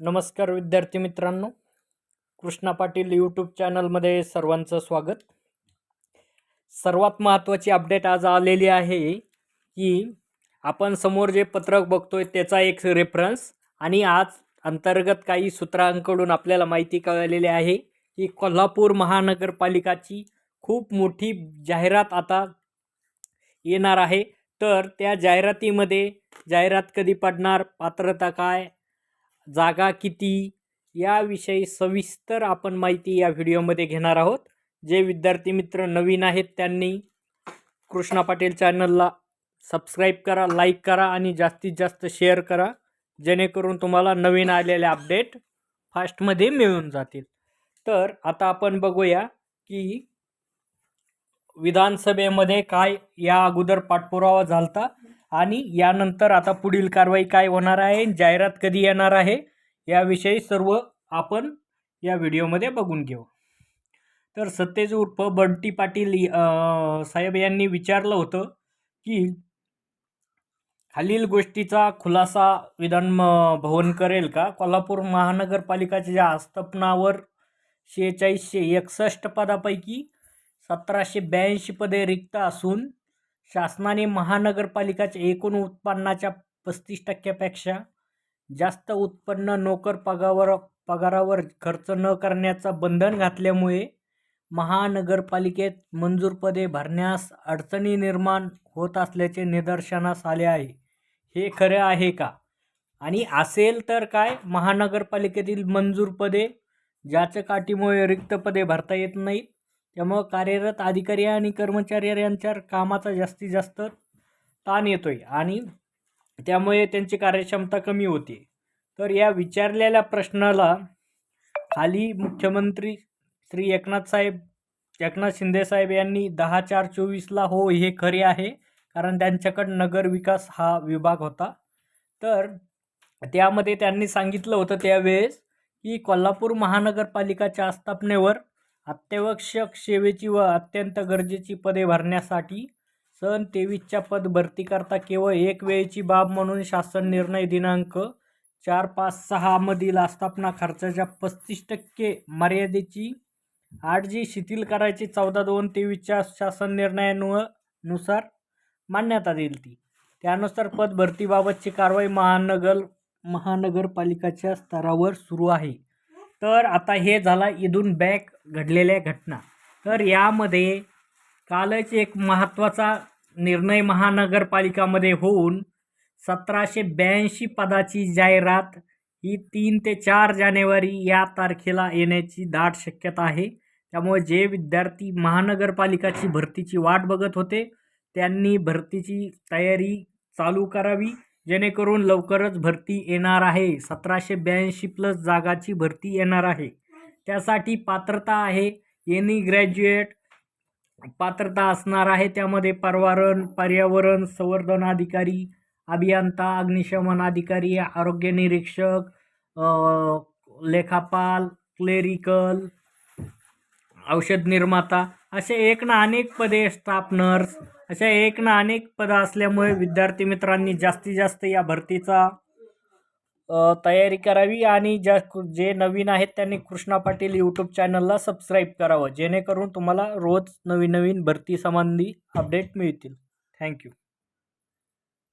नमस्कार विद्यार्थी मित्रांनो. कृष्णा पाटील यूट्यूब चॅनलमध्ये सर्वांचं स्वागत. सर्वात महत्त्वाची अपडेट आज आलेली आहे की आपण समोर जे पत्रक बघतोय त्याचा एक रेफरन्स आणि आज अंतर्गत काही सूत्रांकडून आपल्याला माहिती कळलेली आहे की कोल्हापूर महानगरपालिकाची खूप मोठी जाहिरात आता येणार आहे. तर त्या जाहिरातीमध्ये जाहिरात कधी पडणार पात्रता काय जागा किती याविषयी सविस्तर आपण माहिती या व्हिडिओमध्ये घेणार आहोत. जे विद्यार्थी मित्र नवीन आहेत त्यांनी कृष्णा पाटील चॅनलला सबस्क्राईब करा लाईक करा आणि जास्तीत जास्त शेअर करा. जेणेकरून तुम्हाला नवीन आलेले अपडेट फास्टमध्ये मिळून जातील. तर आता आपण बघूया की विधानसभेमध्ये काय या अगोदर पाठपुरावा झालता. आणि यानंतर आता पुढील कारवाई काय होणार आहे जाहिरात कधी येणार आहे याविषयी सर्व आपण या व्हिडिओमध्ये बघून घेऊ. तर सत्तेज उर्फ बंटी पाटील साहेब यांनी विचारलं होतं की खालील गोष्टीचा खुलासा विधान म- भवन करेल का? कोल्हापूर महानगरपालिकाच्या आस्थापनावर शेहेचाळीसशे एकसष्ट पदापैकी सतराशे ब्याऐंशी पदे रिक्त असून शासनाने महानगरपालिकाच्या एकूण उत्पन्नाच्या पस्तीस टक्क्यापेक्षा जास्त उत्पन्न नोकर पगावर पगारावर खर्च न करण्याचं बंधन घातल्यामुळे महानगरपालिकेत मंजूर पदे भरण्यास अडचणी निर्माण होत असल्याचे निदर्शनास आले आहे. हे खरे आहे का? आणि असेल तर काय? महानगरपालिकेतील मंजूर पदे ज्याच्या काठीमुळे रिक्त पदे भरता येत नाहीत त्यामुळं कार्यरत अधिकारी आणि कर्मचारी यांच्यावर कामाचा जास्तीत जास्त ताण येतो आहे आणि त्यामुळे त्यांची कार्यक्षमता कमी होते. तर या विचारलेल्या प्रश्नाला खाली मुख्यमंत्री श्री एकनाथ साहेब एकनाथ शिंदे साहेब यांनी दहा चार चोवीसला हो हे खरे आहे कारण त्यांच्याकडं नगर विकास हा विभाग होता. तर त्यामध्ये त्यांनी सांगितलं होतं त्यावेळेस की कोल्हापूर महानगरपालिकाच्या आस्थापनेवर अत्यावश्यक सेवेची व अत्यंत गरजेची पदे भरण्यासाठी सन तेवीसच्या पद भरतीकरता केवळ एक वेळेची बाब म्हणून शासन निर्णय दिनांक चार पाच सहामधील आस्थापना खर्चाच्या पस्तीस टक्के मर्यादेची आठ जी शिथिल करायची चौदा दोन तेवीसच्या शासन निर्णयानुसार नुसार मान्यता देईल ती. त्यानुसार पद भरतीबाबतची कारवाई महानगर महानगरपालिकाच्या स्तरावर सुरू आहे. तर आता हे झाला इथून बॅक घडलेल्या घटना. तर यामध्ये कालच एक महत्त्वाचा निर्णय महानगरपालिकामध्ये होऊन सतराशे ब्याऐंशी पदाची जाहिरात ही तीन ते चार जानेवारी या तारखेला येण्याची दाट शक्यता आहे. त्यामुळे जे विद्यार्थी महानगरपालिकाची भरतीची वाट बघत होते त्यांनी भरतीची तयारी चालू करावी जेणेकरून लवकरच भरती येणार आहे. सतराशे ब्याऐंशी प्लस जागाची भरती येणार आहे. त्यासाठी पात्रता आहे. एनी ग्रॅज्युएट पात्रता असणार आहे. त्यामध्ये पर्यावरण पर्यावरण संवर्धन अधिकारी अभियंता अग्निशमन अधिकारी आरोग्य निरीक्षक लेखापाल क्लेरिकल औषध निर्माता असे एक ना अनेक पदे स्टाफ नर्स अशा एक ना अनेक पदं असल्यामुळे विद्यार्थी मित्रांनी जास्तीत जास्त या भरतीचा तयारी करावी आणि ज्या जे नवीन आहेत त्यांनी कृष्णा पाटील यूट्यूब चॅनलला सबस्क्राईब करावं. जेणेकरून तुम्हाला रोज नवीन नवीन भरती संबंधी अपडेट मिळतील. थँक्यू